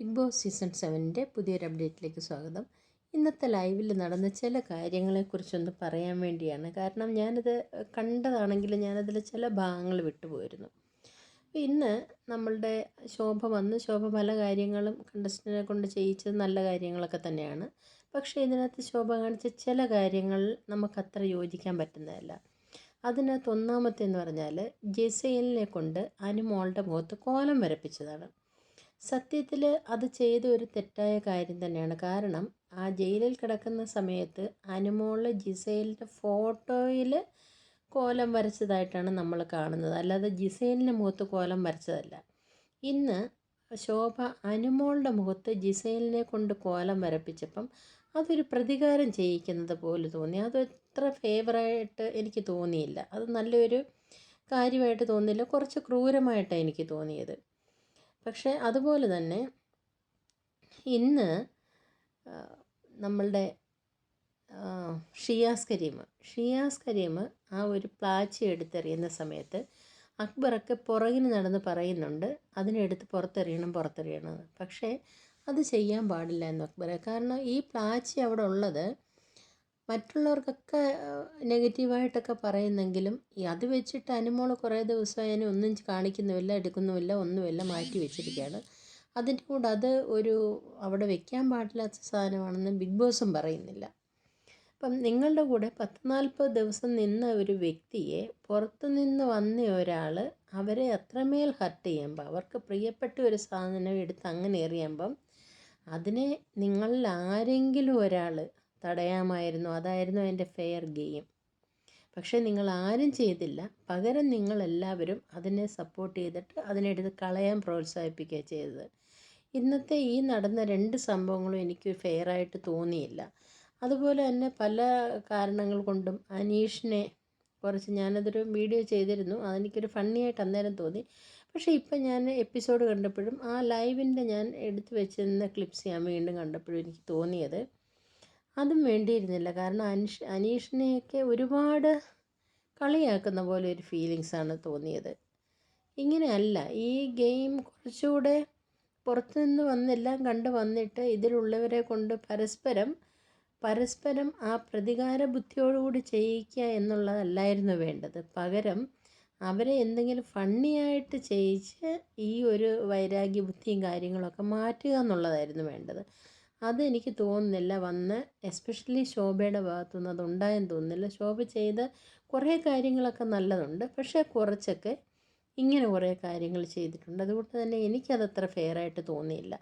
Big boss season സെവനിന്റെ പുതിയൊരു അപ്ഡേറ്റിലേക്ക് സ്വാഗതം. ഇന്നത്തെ ലൈവിൽ നടന്ന ചില കാര്യങ്ങളെക്കുറിച്ചൊന്ന് പറയാൻ വേണ്ടിയാണ്. കാരണം ഞാനത് കണ്ടതാണെങ്കിലും ഞാനതിൽ ചില ഭാഗങ്ങൾ വിട്ടുപോയിരുന്നു. അപ്പോൾ ഇന്ന് നമ്മളുടെ ശോഭ വന്ന്. ശോഭ പല കാര്യങ്ങളും കണ്ടസ്റ്റന്റിനെ കൊണ്ട് ചെയ്യിച്ചത് നല്ല കാര്യങ്ങളൊക്കെ തന്നെയാണ്. പക്ഷേ ഇതിനകത്ത് ശോഭ കാണിച്ച ചില കാര്യങ്ങൾ നമുക്കത്ര യോജിക്കാൻ പറ്റുന്നതല്ല. അതിനകത്ത് ഒന്നാമത്തെ എന്ന് പറഞ്ഞാൽ ജെസൈലിനെ കൊണ്ട് അനുമോളുടെ മുഖത്ത് കോലം വരപ്പിച്ചതാണ്. സത്യത്തിൽ അത് ചെയ്ത ഒരു തെറ്റായ കാര്യം തന്നെയാണ്. കാരണം ആ ജയിലിൽ കിടക്കുന്ന സമയത്ത് അനുമോൾ ജിസൈലിന്റെ ഫോട്ടോയിൽ കോലം വരച്ചതായിട്ടാണ് നമ്മൾ കാണുന്നത്. അല്ലാതെ ജിസൈലിന്റെ മുഖത്ത് കോലം വരച്ചതല്ല. ഇന്ന് ശോഭ അനുമോളുടെ മുഖത്ത് ജിസൈലിനെ കൊണ്ട് കോലം വരപ്പിച്ചപ്പം അതൊരു പ്രതികാരം ചെയ്യിക്കുന്നത് പോലെ തോന്നി. അത് എത്ര ഫേവറായിട്ട് എനിക്ക് തോന്നിയില്ല. അത് നല്ലൊരു കാര്യമായിട്ട് തോന്നിയില്ല. കുറച്ച് ക്രൂരമായിട്ടാണ് എനിക്ക് തോന്നിയത്. പക്ഷേ അതുപോലെ തന്നെ ഇന്ന് നമ്മളുടെ ഷിയാസ് കരീം ഷിയാസ് കരീം ആ ഒരു പ്ലാച്ചി എടുത്തെറിയുന്ന സമയത്ത് അക്ബറൊക്കെ പുറകിന് നടന്ന് പറയുന്നുണ്ട് അതിനെടുത്ത് പുറത്തെറിയണം പുറത്തെറിയണം പക്ഷേ അത് ചെയ്യാൻ പാടില്ല എന്ന് അക്ബറെ കാരണം ഈ പ്ലാച്ചി അവിടെ ഉള്ളത് മറ്റുള്ളവർക്കൊക്കെ നെഗറ്റീവായിട്ടൊക്കെ പറയുന്നെങ്കിലും അത് വെച്ചിട്ട് അനുമോൾ കുറേ ദിവസമായി അതിനെ ഒന്നും കാണിക്കുന്നുമില്ല എടുക്കുന്നുമില്ല ഒന്നുമില്ല മാറ്റി വെച്ചിരിക്കുകയാണ്. അതിന്റെ കൂടെ അത് ഒരു അവിടെ വെക്കാൻ പാടില്ലാത്ത സാധനമാണെന്ന് ബിഗ് ബോസും പറയുന്നില്ല. അപ്പം നിങ്ങളുടെ കൂടെ പത്ത് നാൽപ്പത് ദിവസം നിന്ന ഒരു വ്യക്തിയെ പുറത്തു നിന്ന് വന്ന ഒരാൾ അവരെ അത്രമേൽ ഹർട്ട് ചെയ്യുമ്പോൾ അവർക്ക് പ്രിയപ്പെട്ട ഒരു സാധനം എടുത്ത് അങ്ങനെ എറിയുമ്പം അതിനെ നിങ്ങളിൽ ആരെങ്കിലും ഒരാൾ തടയാമായിരുന്നു. അതായിരുന്നു അതിന്റെ ഫെയർ ഗെയിം പക്ഷേ നിങ്ങൾ ആരും ചെയ്തില്ല. പകരം നിങ്ങൾ എല്ലാവരും അതിനെ സപ്പോർട്ട് ചെയ്തിട്ട് അതിനെടുത്ത് കളയാൻ പ്രോത്സാഹിപ്പിക്കുക ചെയ്തത്. ഇന്നത്തെ ഈ നടന്ന രണ്ട് സംഭവങ്ങളും എനിക്ക് ഫെയറായിട്ട് തോന്നിയില്ല. അതുപോലെ തന്നെ പല കാരണങ്ങൾ കൊണ്ടും അനീഷിനെ കുറച്ച് ഞാനതൊരു വീഡിയോ ചെയ്തിരുന്നു. അതെനിക്കൊരു ഫണ്ണിയായിട്ട് അന്നേരം തോന്നി. പക്ഷേ ഇപ്പം ഞാൻ എപ്പിസോഡ് കണ്ടപ്പോഴും ആ ലൈവിന്റെ ഞാൻ എടുത്തു വെച്ചിരുന്ന ക്ലിപ്സ് ഞാൻ വീണ്ടും കണ്ടപ്പോഴും എനിക്ക് തോന്നിയത് അതും വേണ്ടിയിരുന്നില്ല. കാരണം അനീഷ് അനീഷിനെയൊക്കെ ഒരുപാട് കളിയാക്കുന്ന പോലെ ഒരു ഫീലിങ്സാണ് തോന്നിയത്. ഇങ്ങനെയല്ല. ഈ ഗെയിം കുറച്ചുകൂടെ പുറത്തുനിന്ന് വന്നെല്ലാം കണ്ട് വന്നിട്ട് ഇതിലുള്ളവരെ കൊണ്ട് പരസ്പരം പരസ്പരം ആ പ്രതികാര ബുദ്ധിയോടുകൂടി ചെയ്യിക്കുക എന്നുള്ളതല്ലായിരുന്നു വേണ്ടത്. പകരം അവരെ എന്തെങ്കിലും ഫണ്ണിയായിട്ട് ചെയ്യിച്ച് ഈ ഒരു വൈരാഗ്യ ബുദ്ധിയും കാര്യങ്ങളൊക്കെ മാറ്റുക എന്നുള്ളതായിരുന്നു വേണ്ടത്. അതെനിക്ക് തോന്നുന്നില്ല. വന്ന് എസ്പെഷ്യലി ശോഭയുടെ ഭാഗത്തുനിന്ന് അതുണ്ടായെന്ന് തോന്നുന്നില്ല. ശോഭ ചെയ്ത കുറേ കാര്യങ്ങളൊക്കെ നല്ലതുണ്ട്. പക്ഷേ കുറച്ചൊക്കെ ഇങ്ങനെ കുറേ കാര്യങ്ങൾ ചെയ്തിട്ടുണ്ട്. അതുകൊണ്ട് തന്നെ എനിക്കതത്ര ഫെയറായിട്ട് തോന്നിയില്ല.